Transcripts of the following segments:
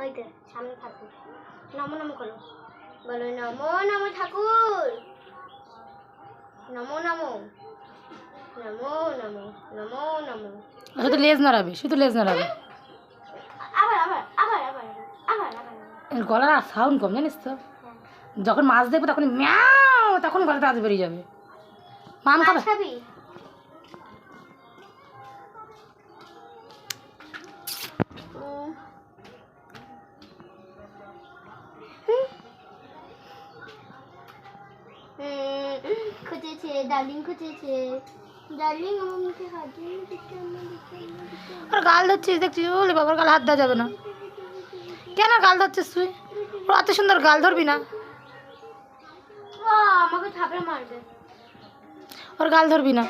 ওই তো সামনে ঠাকুর নমো নমো করো। বলো নমো নমো ঠাকুর। নমো নমো। নমো নমো নমো নমো। শুধু লেজ নাড়াবে শুধু লেজ নাড়াবে। আবার আবার আবার আবার আবার আবার গলার সাউন্ড কম জানিস তো? যখন মাছ দেখব তখন ম্যাও তখন গলাটা আজ বেরিয়ে যাবে। মাম খাবে? খুঁজেছে ডার্লিং খুঁজেছে ডার্লিং আমার মুখে হাত। আর গাল ধরছিস দেখছিস বলে বাবার গাল হাত দেওয়া যাবে না কেন গাল ধরছিস তুই ওর এত সুন্দর গাল ধরবি না আমাকে থাপড়ে মারবে ওর গাল ধরবি না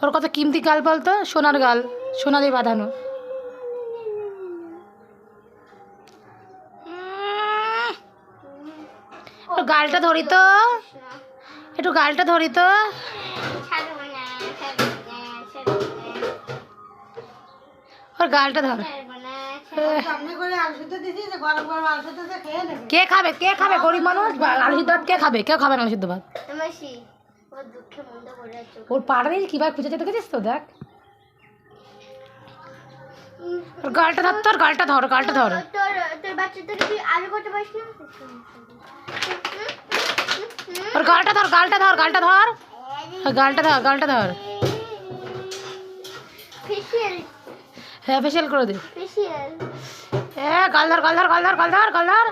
ওর কত কিমতি গাল বলতো সোনার গাল সোনা দিয়ে বাঁধানো ওর গালটা ধরি তো একটু গালটা ধরি তো। ওর গালটা ধর। কে খাবে? কে খাবে? গরিব মানুষ? আলু সিদ্ধ কে খাবে? কেউ খাবে আলু সিদ্ধ ভাত। ওর পাড়া দিয়ে কীভাবে খুঁজেছে দেখেছিস তো? দেখ। গালটা ধর তোর, গালটা ধর গালটা ধর। তোর তোর তুই আলু করতে পারিস না ওর গালটা ধর গালটা ধর গালটা ধর। গালটা ধর গালটা ধর। হ্যাঁ ফেসিয়াল করে দে। এ গাল ধর গাল ধর গাল ধর গাল ধর গাল ধর।